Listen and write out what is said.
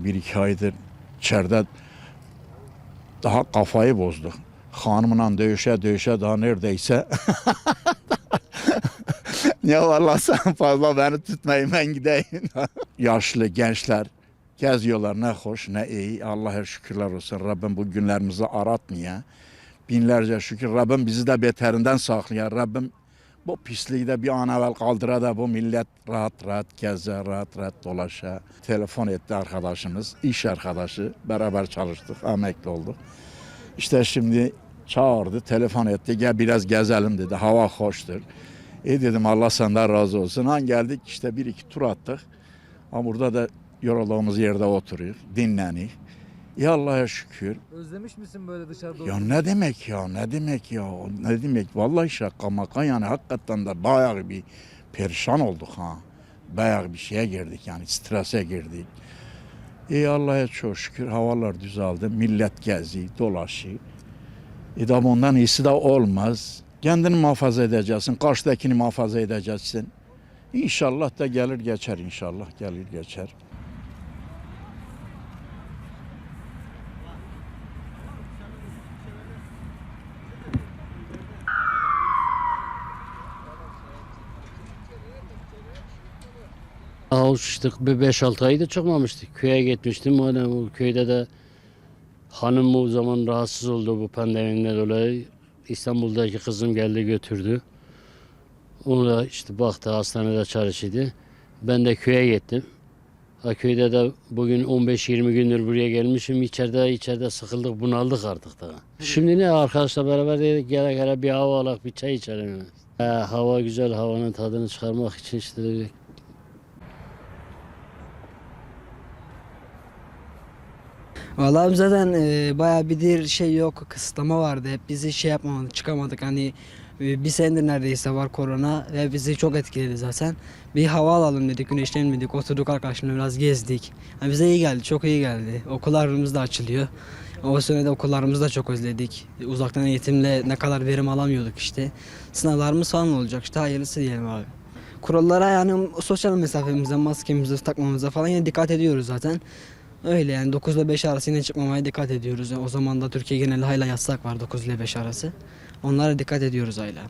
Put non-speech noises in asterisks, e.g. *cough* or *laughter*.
Bir iki aydır içeride daha kafayı bozduk. Hanımla dövüşe dövüşe daha neredeyse. *laughs* ya vallahi sen fazla beni tutmayın ben gideyim. *laughs* Yaşlı gençler geziyorlar ne hoş ne iyi. Allah'a şükürler olsun. Rabbim bu günlerimizi aratmıyor. Binlerce şükür. Rabbim bizi de beterinden saklıyor. Rabbim bu pisliği de bir an evvel kaldıra da bu millet rahat rahat geze, rahat rahat dolaşa. Telefon etti arkadaşımız, iş arkadaşı. Beraber çalıştık, emekli olduk. İşte şimdi çağırdı, telefon etti. Gel biraz gezelim dedi. Hava hoştur. E dedim Allah senden razı olsun. Han geldik işte bir iki tur attık. Ama burada da yorulduğumuz yerde oturuyor, dinleniyor. Ya Allah'a şükür. Özlemiş misin böyle dışarıda? Ya ne demek ya ne demek ya ne demek vallahi şaka maka yani hakikaten de bayağı bir perişan olduk ha. Bayağı bir şeye girdik yani strese girdik. İyi Allah'a çok şükür havalar düzeldi. Millet gezi, dolaşıyor. E tabi ondan iyisi de olmaz. Kendini muhafaza edeceksin. Karşıdakini muhafaza edeceksin. İnşallah da gelir geçer inşallah gelir geçer. Alıştık bir 5-6 ayda çıkmamıştık. Köye gitmiştim. Hani bu köyde de hanım o zaman rahatsız oldu bu pandemiden dolayı. İstanbul'daki kızım geldi götürdü. Onu da işte baktı hastanede çalışıyordu. Ben de köye gittim. Ha köyde de bugün 15-20 gündür buraya gelmişim. İçeride içeride sıkıldık, bunaldık artık da. Şimdi ne arkadaşla beraber dedik gele gele bir hava alak, bir çay içelim. He, hava güzel, havanın tadını çıkarmak için işte dedik Vallahi zaten e, bayağı bir şey yok kısıtlama vardı. Hep bizi şey yapmadık çıkamadık hani e, bir senedir neredeyse var korona ve bizi çok etkiledi zaten. Bir hava alalım dedik güneşlenelim dedik oturduk arkadaşlarımla biraz gezdik. Yani bize iyi geldi çok iyi geldi. Okullarımız da açılıyor. O sene okullarımızı da çok özledik. Uzaktan eğitimle ne kadar verim alamıyorduk işte. Sınavlarımız falan olacak işte hayırlısı diyelim abi. Kurallara yani sosyal mesafemize, maskemize takmamıza falan yine dikkat ediyoruz zaten. Öyle yani 9 ile 5 arası yine çıkmamaya dikkat ediyoruz. O zaman da Türkiye geneli hala yasak var 9 ile 5 arası. Onlara dikkat ediyoruz hala.